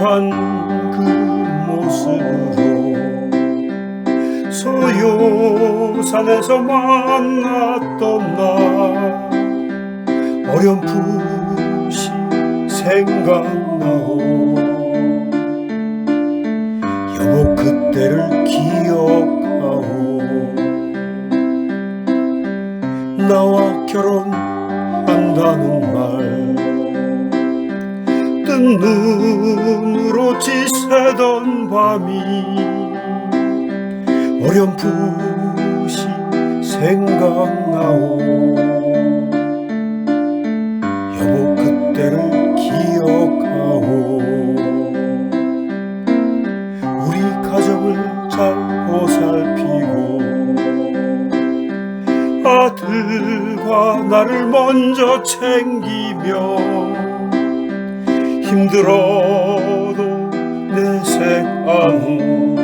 초조한 그 모습으로 소요산에서 만났던 나 어렴풋이 생각나오. 여보 그때를 기억하오. 나와 결혼 뜬 눈으로 지새던 밤이 어렴풋이 생각나오. 여보 그때를 기억하오. 우리 가정을 잘 보살피고 아들과 나를 먼저 챙기며 힘들어도 내색하는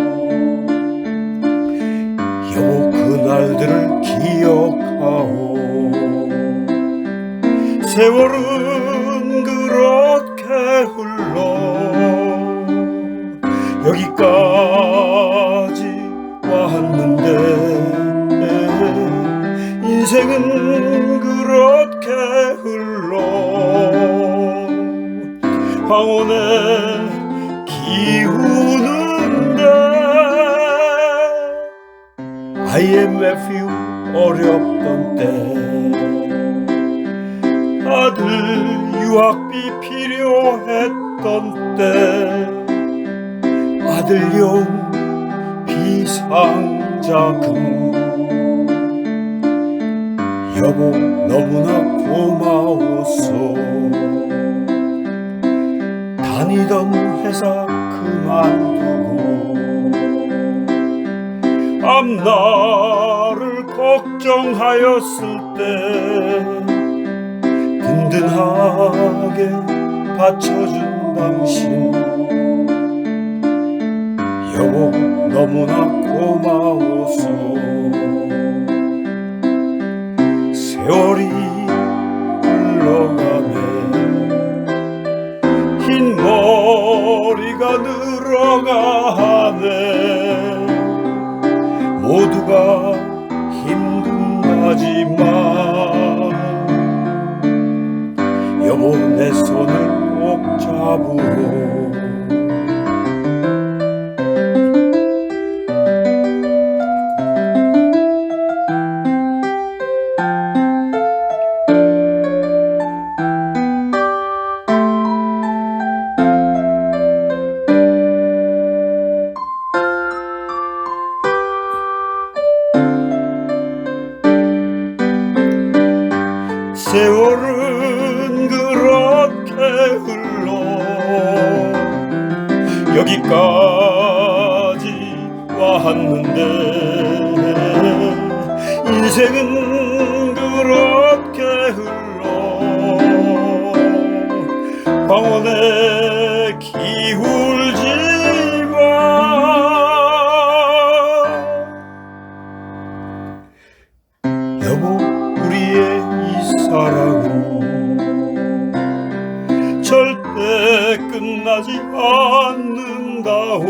여보 그날들을 기억하오. 세월은 그렇게 흘러 여기까지 왔는데 인생은 그렇게 흘러 황혼에 기우는데. IMF 어렵던 때. 아들 유학비 필요했던 때. 아들용 비상자금. 여보 너무나 고마웠어 다니던 회사 그만두고 앞날을 걱정하였을 때 든든하게 받쳐준 당신. 여보 너무나 고마웠어 세월이 흘러가 머리가 늘어가네. 모두가 힘든 나지만 여보 내 손을 꼭 잡으러 세월은 그렇게 흘러 여기까지 왔는데 인생은 그렇게 흘러 광원에 기울지 마 여보 사랑은 절대 끝나지 않는다오.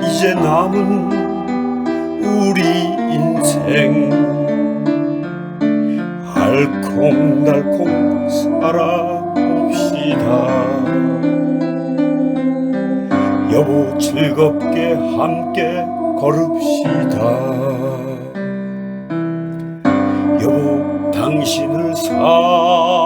이제 남은 우리 인생. 알콩달콩 살아봅시다. 여보 즐겁게 함께 걸읍시다 당신을 사랑